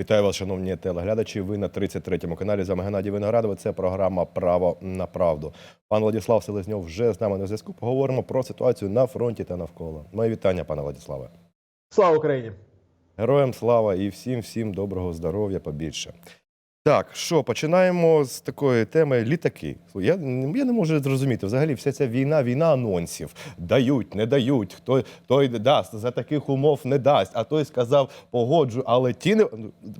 Вітаю вас, шановні телеглядачі. Ви на 33-му каналі. З вами Геннадій Виноградова. Це програма Право на правду. Пан Владислав Селезньов вже з нами на зв'язку. Поговоримо про ситуацію на фронті та навколо. Моє вітання, пане Владиславе. Слава Україні! Героям слава і всім всім доброго здоров'я побільше. Так, що починаємо з такої теми літаки. Я, я не можу зрозуміти. Взагалі, вся ця війна, війна анонсів. Дають, не дають. Хто той дасть за таких умов не дасть. А той сказав погоджу, але ті не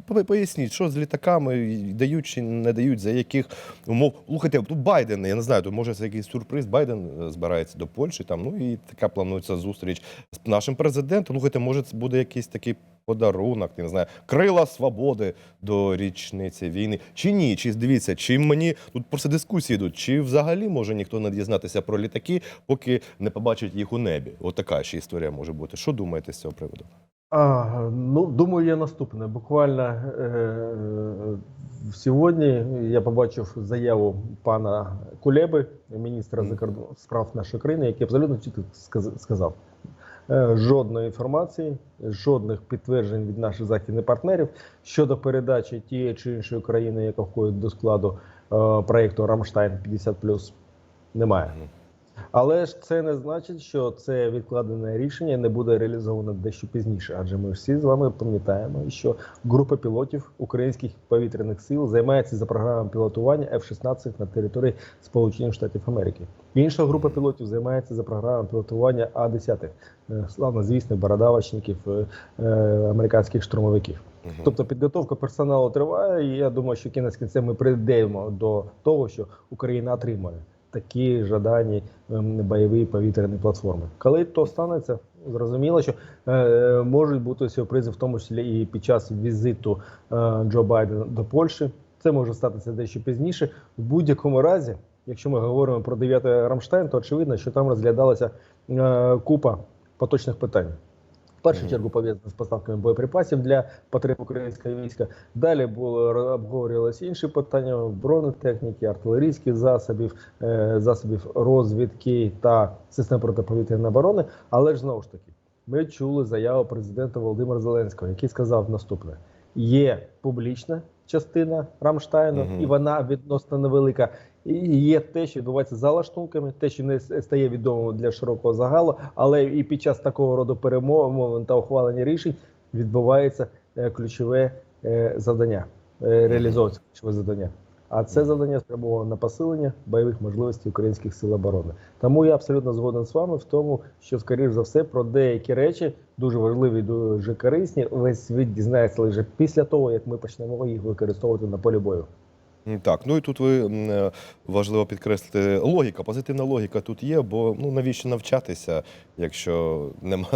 Ну, поясніть, що з літаками дають чи не дають, за яких умов. Слухайте, тут Байден, я не знаю, тут може це якийсь сюрприз. Байден е, збирається до Польщі. Там ну і така планується зустріч з нашим президентом. Слухайте, може, це буде якийсь такий подарунок, не знаю, крила свободи до річниці війни. Чи ні? Чи дивіться, чи мені тут просто дискусії йдуть, чи взагалі може ніхто не дізнатися про літаки, поки не побачить їх у небі? От ще історія може бути. Що думаєте з цього приводу? А, ну, думаю, є наступне. Буквально е- сьогодні я побачив заяву пана Кулеби, міністра закордонних справ нашої країни, який абсолютно чітко сказ- сказав: е, жодної інформації, жодних підтверджень від наших західних партнерів щодо передачі тієї чи іншої країни, яка входить до складу е, проєкту Рамштайн 50+, немає. Але ж це не значить, що це відкладене рішення не буде реалізовано дещо пізніше. Адже ми всі з вами пам'ятаємо, що група пілотів українських повітряних сил займається за програмою пілотування F-16 на території Сполучених Штатів Америки. Інша група пілотів займається за програмою пілотування А-10, е, славно звісних бородавочників е, е, американських штурмовиків. Мгм. Тобто підготовка персоналу триває, і я думаю, що кінець кінцем ми прийдемо до того, що Україна отримає такі жадані ем, бойові повітряні платформи. Коли то станеться, зрозуміло, що е, можуть бути сюрпризи, в тому числі і під час візиту е, Джо Байдена до Польщі. Це може статися дещо пізніше. В будь-якому разі, якщо ми говоримо про 9 Рамштайн, то очевидно, що там розглядалася е, купа поточних питань. В першу чергу пов'язано з поставками боєприпасів для потреб українського війська. Далі було обговорювалися інші питання бронетехніки, артилерійських засобів, е, засобів розвідки та систем протиповітряної оборони. Але ж знову ж таки, ми чули заяву президента Володимира Зеленського, який сказав наступне: є публічна частина Рамштайну, Мгм. і вона відносно невелика. Є те, що відбувається за лаштунками, те, що не стає відомим для широкого загалу, але і під час такого роду перемовин та ухвалення рішень відбувається е, ключове е, завдання, е, реалізовується ключове завдання. А це завдання спрямовано на посилення бойових можливостей українських сил оборони. Тому я абсолютно згоден з вами в тому, що скоріш за все про деякі речі дуже важливі, дуже корисні. Весь світ дізнається лише після того, як ми почнемо їх використовувати на полі бою. Так, ну і тут ви е, важливо підкреслити логіка, позитивна логіка тут є, бо ну навіщо навчатися, якщо нема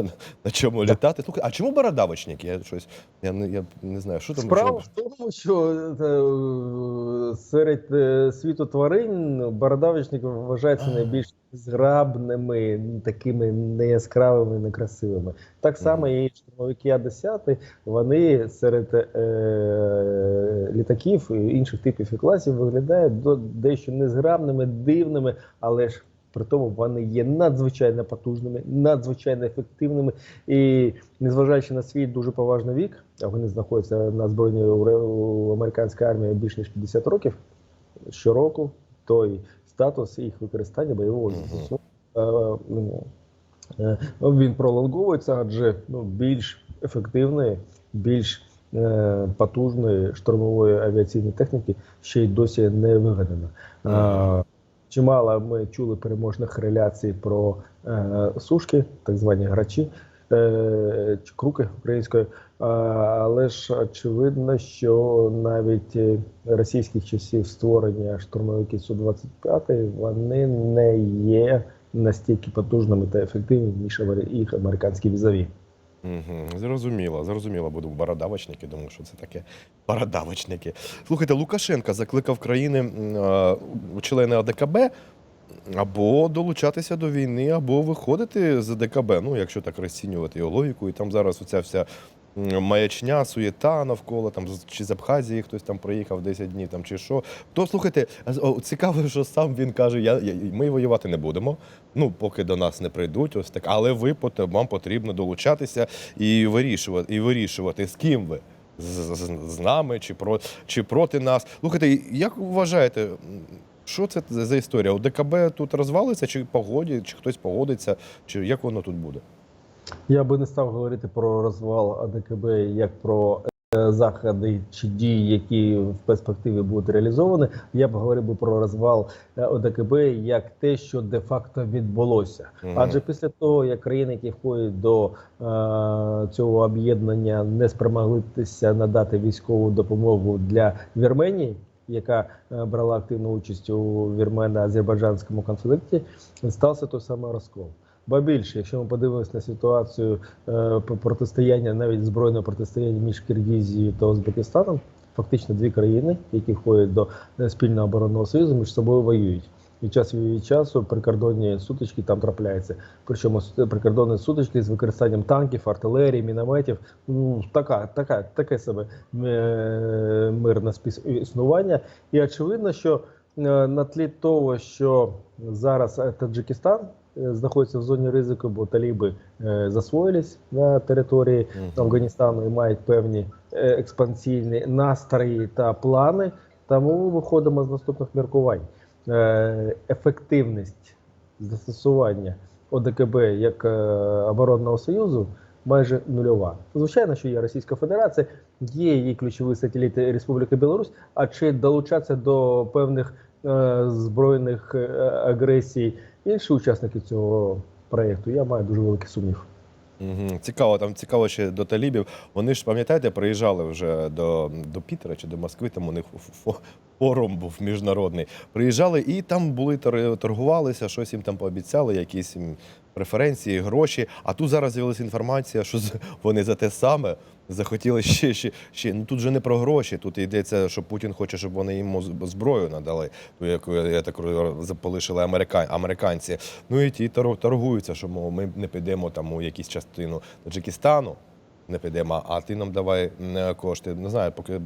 на чому літати. Слухай, а чому бородавочник? Я щось я не я не знаю, що там Справа в тому, що е, серед е, світу тварин бородавочник вважається найбільш зграбними, такими неяскравими, некрасивими. Так само і штурмовики А-10, вони серед е, літаків і інших типів і класів виглядають до- дещо незграбними, дивними, але ж при тому вони є надзвичайно потужними, надзвичайно ефективними. І незважаючи на свій дуже поважний вік, а вони знаходяться на збройній у американській армії більш ніж 50 років. Щороку той статус їх використання бойового застосунку е, ну, е, він пролонговується, адже ну, більш ефективної, більш е, потужної штурмової авіаційної техніки ще й досі не вигадано. Е, Чимало ми чули переможних реляцій про е, сушки, так звані грачі, е, чи круки української. Але ж очевидно, що навіть е, російських часів створення штурмовиків Су-25 вони не є настільки потужними та ефективними, ніж їх американські візові. Мгм, Зрозуміло, зрозуміло, буду бородавочники. Думаю, що це таке бородавочники. Слухайте, Лукашенка закликав країни члени АДКБ або долучатися до війни, або виходити з АДКБ. Ну, якщо так розцінювати його логіку, і там зараз оця вся. Маячня, суєта навколо там чи з Абхазії хтось там приїхав 10 днів, там чи що. То слухайте, цікаво, що сам він каже: я, я ми воювати не будемо. Ну поки до нас не прийдуть, ось так. Але ви вам потрібно долучатися і вирішувати, і вирішувати, з ким ви. з, з, з нами чи, про, чи проти нас. Слухайте, як вважаєте, що це за історія? У ДКБ тут розвалиться, чи погоді, чи хтось погодиться, чи як воно тут буде? Я би не став говорити про розвал АДКБ як про е, заходи чи дії, які в перспективі будуть реалізовані. Я б говорив би про розвал е, ОДКБ як те, що де-факто відбулося. Адже після того, як країни, які входять до е, цього об'єднання, не спромоглися надати військову допомогу для Вірменії. Яка е, брала активну участь у вірмено-азербайджанському конфлікті, стався той самий розкол. Ба більше, якщо ми подивимося на ситуацію е, протистояння, навіть збройного протистояння між Киргізією та Узбекистаном, фактично дві країни, які входять до е, спільного оборонного союзу, між собою воюють. Від часу від часу прикордонні сутички там трапляються. Причому прикордонні сутички з використанням танків, артилерії, мінометів. Ну така, така, таке себе е, мирне співіснування. І очевидно, що е, на тлі того, що зараз Таджикистан е, знаходиться в зоні ризику, бо таліби е, засвоїлись на території. Афганістану і мають певні е, експансійні настрої та плани. Тому виходимо з наступних міркувань. Ефективність застосування ОДКБ як оборонного союзу майже нульова. Звичайно, що є Російська Федерація, є її ключові сателіти Республіки Білорусь. А чи долучатися до певних е, збройних агресій інші учасники цього проєкту, я маю дуже великий сумнів. Угу. Цікаво, там цікаво ще до талібів. Вони ж, пам'ятаєте, приїжджали вже до, до Пітера чи до Москви, там у них форум був міжнародний. Приїжджали і там були торгувалися, щось їм там пообіцяли, якісь преференції, гроші. А тут зараз з'явилася інформація, що вони за те саме захотіли ще, ще, ще. Ну тут же не про гроші. Тут йдеться, що Путін хоче, щоб вони йому зброю надали, яку я так заполишили американці. Ну і ті торгуються, що мов, ми не підемо там у якусь частину Таджикистану. Не підемо, а ти нам давай м, кошти. Не знаю, поки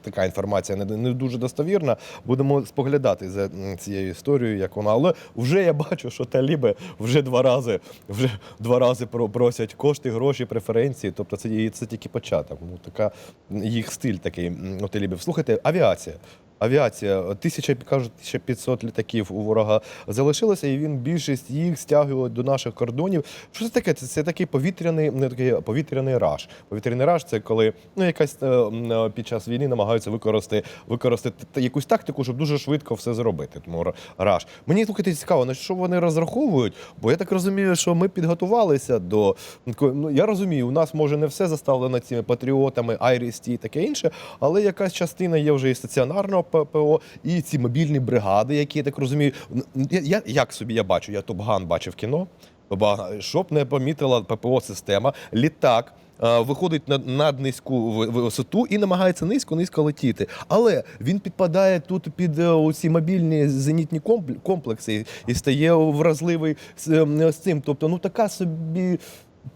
така інформація не дуже достовірна. Будемо споглядати за цією історією, як вона. Але вже я бачу, що таліби вже два рази вже два рази просять кошти, гроші, преференції. Тобто це, це тільки початок. Ну така їх стиль такий у талібів. Слухайте, авіація. Авіація, тисяча кажуть, 1500 літаків у ворога залишилося, і він більшість їх стягує до наших кордонів. Що це таке? Це, це такий повітряний, не такий повітряний раш. Повітряний раш це коли ну якась е, е, під час війни намагаються використати використати якусь тактику, щоб дуже швидко все зробити. Тому ра- раш. Мені слухайте цікаво, на що вони розраховують, бо я так розумію, що ми підготувалися до ну я розумію, у нас може не все заставлено цими патріотами, Айрісті і таке інше, але якась частина є вже і стаціонарного ППО, і ці мобільні бригади, які я так розумію. Я, як собі я бачу, я Топган бачив кіно. Щоб не помітила ППО система, літак. е, Виходить на наднизьку в- висоту і намагається низько-низько летіти. Але він підпадає тут під е, ці мобільні зенітні комплекси і стає вразливий з цим. Тобто, ну така собі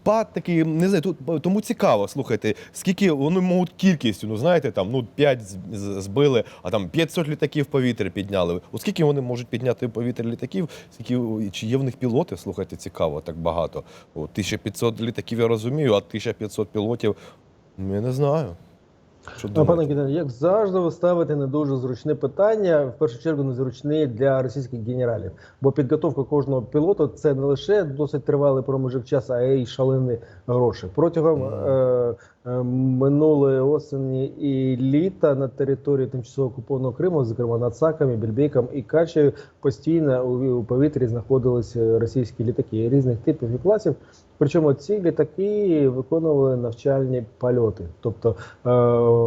пад такий, не знаю, тут тому цікаво, слухайте, скільки вони можуть кількістю, ну знаєте, там ну 5 збили, а там 500 літаків повітря підняли. Оскільки скільки вони можуть підняти повітря літаків, скільки чи є в них пілоти? Слухайте, цікаво, так багато. О, 1500 літаків я розумію, а 1500 пілотів ну, я не знаю. Що Ну, пане думаєте? Як завжди, ви ставите не дуже зручне питання. В першу чергу незручне для російських генералів. Бо підготовка кожного пілота це не лише досить тривалий проміжок часу, а й шалені гроші. Протягом mm е, минулої осені і літа на території тимчасово окупованого Криму, зокрема над Саками, Більбейком і Качею, постійно у, повітрі знаходилися російські літаки різних типів і класів. Причому ці літаки виконували навчальні польоти, тобто е,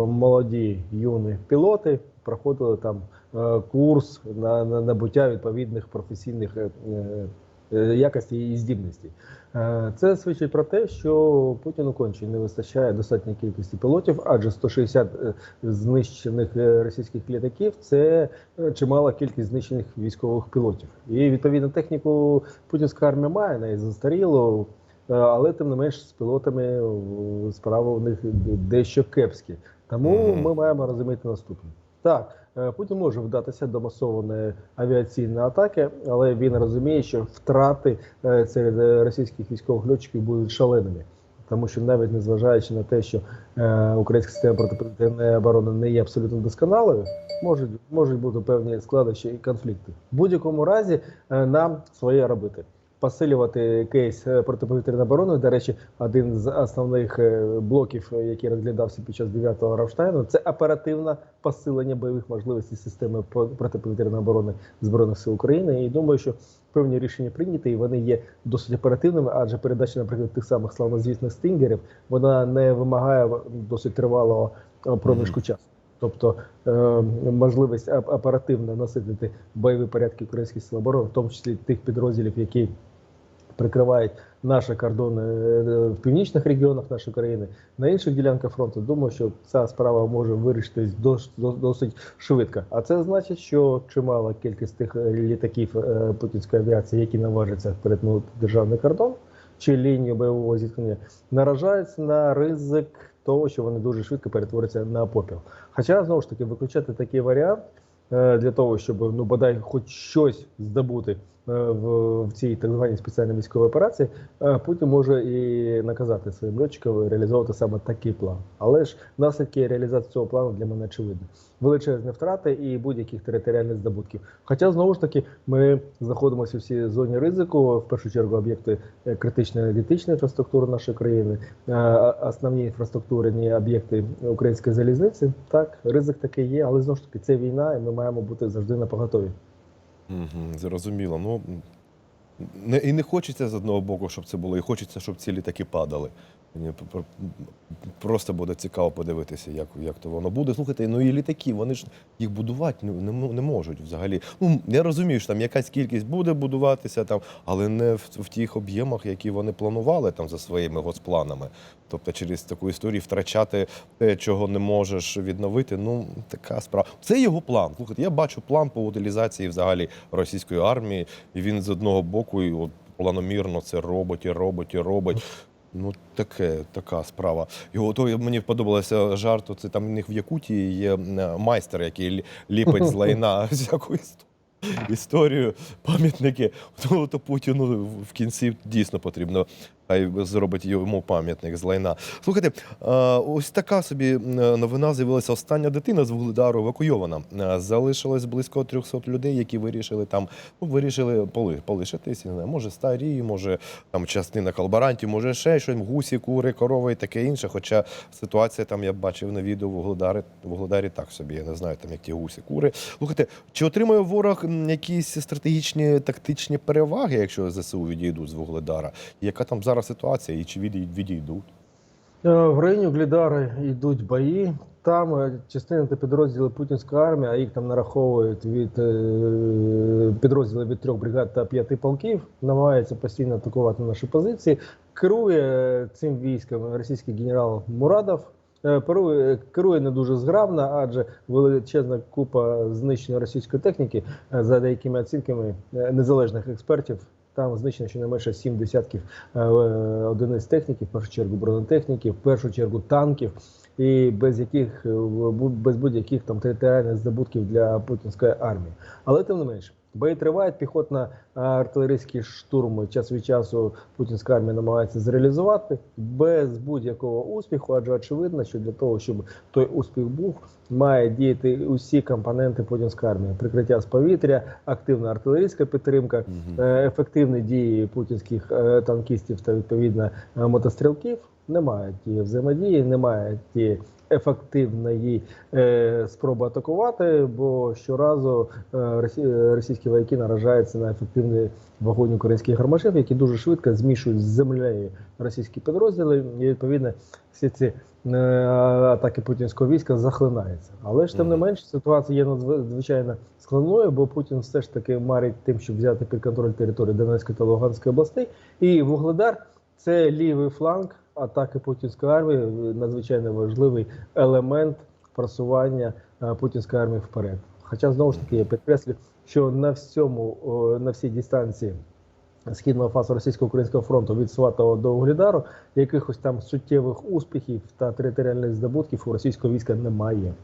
молоді юні пілоти проходили там е, курс на, на набуття відповідних професійних е, е, якостей і здібностей. Е, Це свідчить про те, що Путіну конче не вистачає достатньої кількості пілотів, адже 160 е, знищених е, російських літаків це чимала кількість знищених військових пілотів. І відповідно техніку путінська армія має навіть застарілу. Е, Але тим не менш з пілотами справи у них дещо кепські. Тому ми маємо розуміти наступне. Так, е, Путін може вдатися до масованої авіаційної атаки, але він розуміє, що втрати е, серед е, російських військових льотчиків будуть шаленими. тому що навіть незважаючи на те, що українська система протиповітряної оборони не є абсолютно досконалою, можуть, можуть бути певні складнощі і конфлікти. В будь-якому разі нам своє робити. Посилювати кейс е, протиповітряної оборони. До речі, один з основних е, блоків, е, який розглядався під час 9-го Рамштайну, це оперативне посилення бойових можливостей системи по- протиповітряної оборони збройних сил України. І думаю, що певні рішення прийняті, і вони є досить оперативними, адже передача, наприклад, тих самих славнозвісних стингерів, вона не вимагає досить тривалого проміжку часу. Тобто е, можливість оп- оперативно наситити бойові порядки українських сил оборони, в тому числі тих підрозділів, які прикривають наші кордони е, в північних регіонах нашої країни, на інших ділянках фронту. Думаю, що ця справа може вирішитись дос- дос- досить швидко. А це значить, що чимала кількість тих е, літаків е, путінської авіації, які наважаться перетнути державний кордон чи лінію бойового зіткнення, наражаються на ризик того, що вони дуже швидко перетворяться на попіл. Хоча знову ж таки виключати такий варіант е, для того, щоб ну бодай хоч щось здобути в, в цій так званій спеціальній військовій операції, е, Путін може і наказати своїм льотчикам реалізовувати саме такий план. Але ж наслідки реалізації цього плану для мене очевидні. Величезні втрати і будь-яких територіальних здобутків. Хоча знову ж таки ми знаходимося в зоні ризику, в першу чергу об'єкти е, критичної енергетичної інфраструктури нашої країни, е, основні інфраструктурні об'єкти української залізниці. Так, ризик такий є, але знову ж таки це війна, і ми маємо бути завжди на поготові. Угу, зрозуміло. Ну, не, і не хочеться з одного боку, щоб це було, і хочеться, щоб ці літаки падали. Мені просто буде цікаво подивитися, як, як то воно буде. Слухайте, ну і літаки, вони ж їх будувати не, не, можуть взагалі. Ну, я розумію, що там якась кількість буде будуватися, там, але не в, в тих об'ємах, які вони планували там за своїми госпланами. Тобто через таку історію втрачати те, чого не можеш відновити. Ну, така справа. Це його план. Слухайте, я бачу план по утилізації взагалі російської армії, і він з одного боку і от планомірно це робить, і робить, робить. Ну, таке, така справа. Його то мені подобалося жарт. Це там у них в Якутії є майстер, який ліпить з лайна всяку історію. Історію, пам'ятники. То Путіну в кінці дійсно потрібно. Хай зробить йому пам'ятник з лайна. Слухайте, ось така собі новина з'явилася. Остання дитина з Вугледару евакуйована. Залишилось близько 300 людей, які вирішили там, ну, вирішили полишитись. Не знаю, може старі, може там частина колаборантів, може ще щось, гусі, кури, корови і таке інше. Хоча ситуація там я бачив на відео в Вугледарі, Вугледарі так собі. Я не знаю, там як ті гусі, кури. Слухайте, чи отримує ворог якісь стратегічні тактичні переваги, якщо ЗСУ відійдуть з Вугледара? Яка там зараз ситуація і чи відій- відійдуть? Е, В районі Угледара йдуть бої. Там е, частина та підрозділи путінської армії, а їх там нараховують від е, підрозділів від трьох бригад та п'яти полків, намагаються постійно атакувати наші позиції. Керує цим військом російський генерал Мурадов. Керує, не дуже зграбно, адже величезна купа знищення російської техніки, за деякими оцінками незалежних експертів. Там знищено щонайменше сім десятків е, одиниць техніки, в першу чергу бронетехніки, в першу чергу танків, і без яких е, без будь-яких там територіальних здобутків для путінської армії. Але тим не менше, бої тривають, піхотна а, артилерійський штурм час від часу путінська армія намагається зреалізувати без будь-якого успіху, адже очевидно, що для того, щоб той успіх був, має діяти усі компоненти путінської армії: прикриття з повітря, активна артилерійська підтримка, е, ефективні дії путінських е, танкістів та відповідно е, мотострілків. Немає тієї взаємодії, немає тієї ефективної е, спроби атакувати, бо щоразу е, е, російські вояки наражаються на ефективний вогонь українських гармашів, які дуже швидко змішують з землею російські підрозділи, і відповідно всі ці е, атаки путінського війська захлинаються. Але ж тим не менш ситуація є надзвичайно складною, бо Путін все ж таки марить тим, щоб взяти під контроль територію Донецької та Луганської областей. І Вугледар це лівий фланг атаки путінської армії, надзвичайно важливий елемент просування е, путінської армії вперед. Хоча знову ж таки я підкреслю, що на всьому на всій дистанції східного фасу російсько-українського фронту від Сватого до Угледару якихось там суттєвих успіхів та територіальних здобутків у російського війська немає.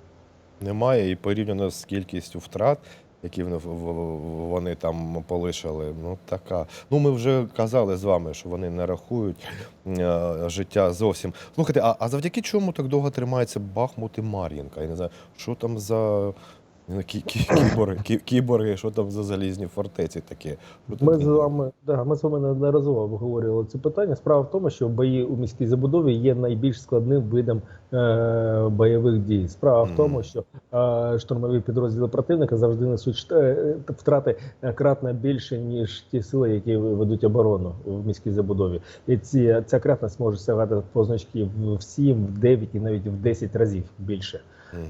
Немає і порівняно з кількістю втрат. Які вони, там полишили. Ну така. Ну ми вже казали з вами, що вони не рахують е, життя зовсім. Слухайте, а, а завдяки чому так довго тримається Бахмут і Мар'їнка? Я не знаю, що там за. Ну, кі- кі- Кіборги, кі- кіборги, що там за залізні фортеці такі? Ми з вами да, ми з вами неодноразово обговорювали це питання. Справа в тому, що бої у міській забудові є найбільш складним видом е, бойових дій. Справа в тому, що е, штурмові підрозділи противника завжди несуть е, втрати кратно більше ніж ті сили, які ведуть оборону в міській забудові. І ці ця кратність може сягати позначки в 7, в 9 і навіть в 10 разів більше.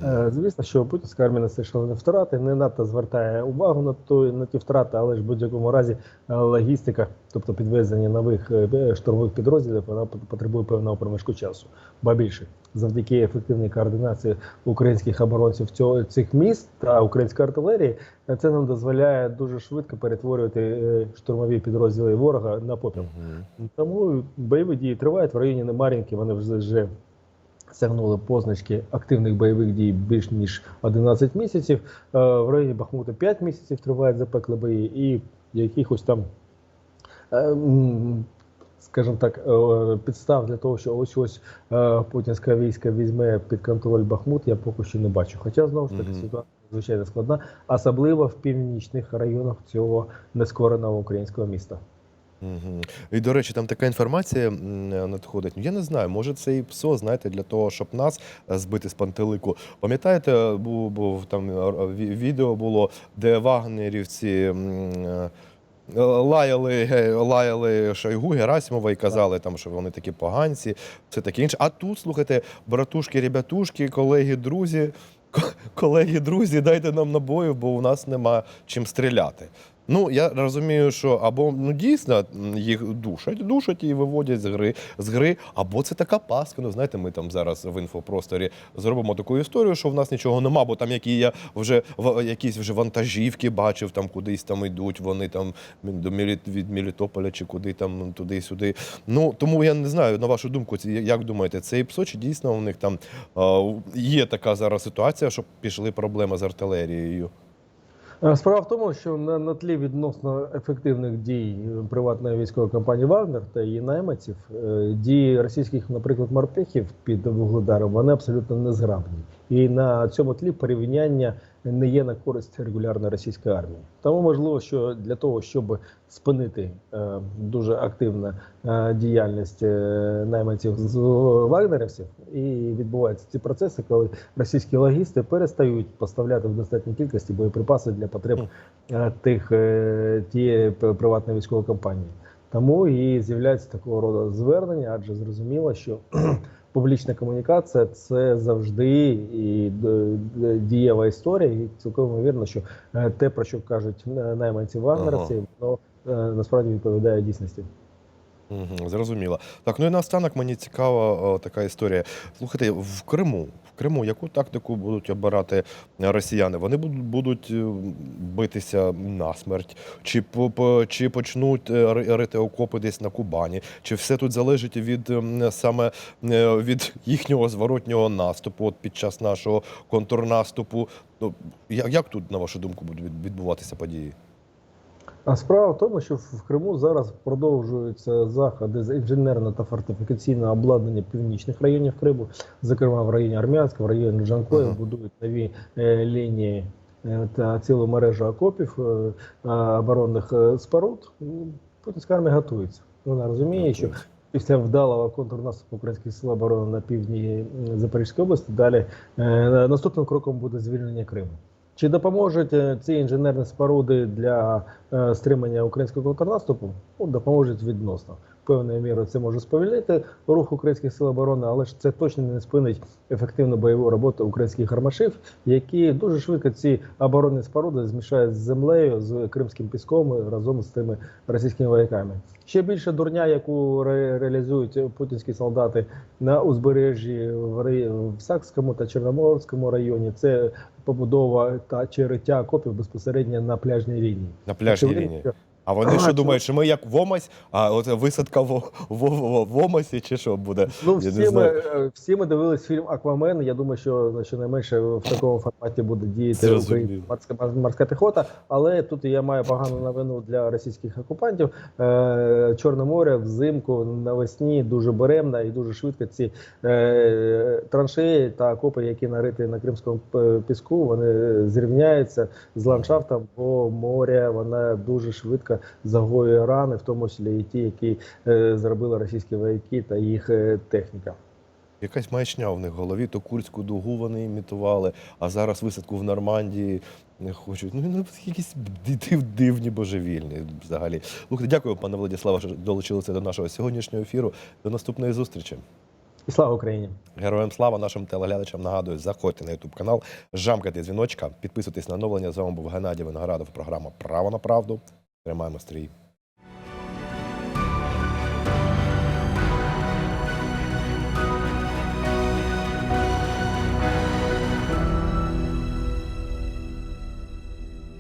Е, Звісно, що путінська армія шалені втрати, не надто звертає увагу на той на ті втрати, але ж в будь-якому разі е, логістика, тобто підвезення нових е, штурмових підрозділів, вона пот- потребує певного проміжку часу. Ба більше, завдяки ефективній координації українських оборонців цього цих міст та української артилерії, це нам дозволяє дуже швидко перетворювати штурмові підрозділи ворога на попіл. Тому бойові дії тривають в районі Немарінки. Вони вже вже сягнули позначки активних бойових дій більш ніж 11 місяців. Е, В районі Бахмута 5 місяців тривають запекли бої, і якихось там. е, Скажімо так, е, підстав для того, що ось ось путінська війська візьме під контроль Бахмут, я поки що не бачу. Хоча знову ж таки ситуація звичайно складна, особливо в північних районах цього нескореного українського міста. Мгм. І, до речі, там така інформація надходить. Ну, я не знаю, може це і ПСО, знаєте, для того, щоб нас е, збити з пантелику. Пам'ятаєте, був, був там е, відео було, де вагнерівці. е, Лаяли, лаяли Шойгу, Герасимова і казали, там, що вони такі поганці, все таке інше. А тут, слухайте, братушки, ребятушки, колеги, друзі, колеги, друзі, дайте нам набоїв, бо у нас нема чим стріляти. Ну, я розумію, що або ну дійсно їх душать, душать і виводять з гри з гри, або це така паска. Ну, знаєте, ми там зараз в інфопросторі зробимо таку історію, що в нас нічого нема, бо там які я вже в якісь вже вантажівки бачив, там кудись там йдуть, вони там до від Мелітополя чи куди там туди-сюди. Ну тому я не знаю, на вашу думку, ці- як думаєте, це і дійсно у них там є така зараз ситуація, що пішли проблеми з артилерією? Е, Справа в тому, що на, на тлі відносно ефективних дій е, приватної військової компанії Вагнер та її найманців, е, дії російських, наприклад, морпехів під вугледаром, вони абсолютно незграбні. І на цьому тлі порівняння не є на користь регулярної російської армії. Тому можливо, що для того, щоб спинити е, дуже активну е, діяльність е, найманців з вагнерівців, і відбуваються ці процеси, коли російські логісти перестають поставляти в достатній кількості боєприпаси для потреб е, тих е, тієї приватної військової компанії. Тому і з'являється такого роду звернення, адже зрозуміло, що публічна комунікація це завжди і д- д- дієва історія. І цілком ймовірно, що е, те, про що кажуть найманці найманці ага. воно е, насправді відповідає дійсності. Зрозуміло. Так, ну і наостанок мені цікава о, така історія. Слухайте, в Криму, в Криму яку тактику будуть обирати росіяни? Вони будуть, е, битися насмерть, чи, по, по- чи почнуть е, рити окопи десь на Кубані, чи все тут залежить від ем, саме е, від їхнього зворотнього наступу от під час нашого контрнаступу? Ну, як, як тут, на вашу думку, будуть від- відбуватися події? А справа в тому, що в Криму зараз продовжуються заходи з інженерно та фортифікаційного обладнання північних районів Криму, зокрема в районі Армянська, в районі Джанкоя, Ага. будують нові е, лінії е, та цілу мережу окопів е, е, оборонних е, споруд. Ну, Путінська армія готується. Вона розуміє, що після вдалого контрнаступу українських сил оборони на півдні Запорізької області далі е, наступним кроком буде звільнення Криму. Чи допоможуть е, ці інженерні споруди для е, стримання українського контрнаступу? Ну, допоможуть відносно. Певною мірою це може сповільнити рух українських сил оборони, але ж це точно не спинить ефективну бойову роботу українських гармашів, які дуже швидко ці оборонні споруди змішають з землею, з кримським піском разом з тими російськими вояками. Ще більше дурня, яку ре- реалізують путінські солдати на узбережжі в, рай- в Сакському та Чорноморському районі, це побудова та чи риття окопів безпосередньо на пляжній лінії. На пляжній лінії. А вони А, що думають, що ми як Вомась, а от висадка в, в, в, в Омасі, чи що буде? Ну, Я всі не ми, знаю. е, всі ми дивились фільм Аквамен. Я думаю, що щонайменше в такому форматі буде діяти українська морська, морська піхота. Але тут я маю погану новину для російських окупантів. Е, Чорне море взимку навесні дуже беремно і дуже швидко ці е, траншеї та окопи, які нариті на Кримському піску, вони зрівняються з ландшафтом, бо море вона дуже швидко загоює рани, в тому числі і ті, які е, зробили російські вояки та їх е, техніка. Якась маячня в них в голові, то Курську дугу вони імітували, а зараз висадку в Нормандії не хочуть. Ну, ну якісь див, дивні божевільні взагалі. Слухайте, дякую, пане Владиславе, що долучилися до нашого сьогоднішнього ефіру. До наступної зустрічі. І слава Україні! Героям слава нашим телеглядачам нагадую, заходьте на YouTube канал, жамкайте дзвіночка, підписуйтесь на оновлення. З вами був Геннадій Виноградов. Програма Право на правду. Тримаємо стрій.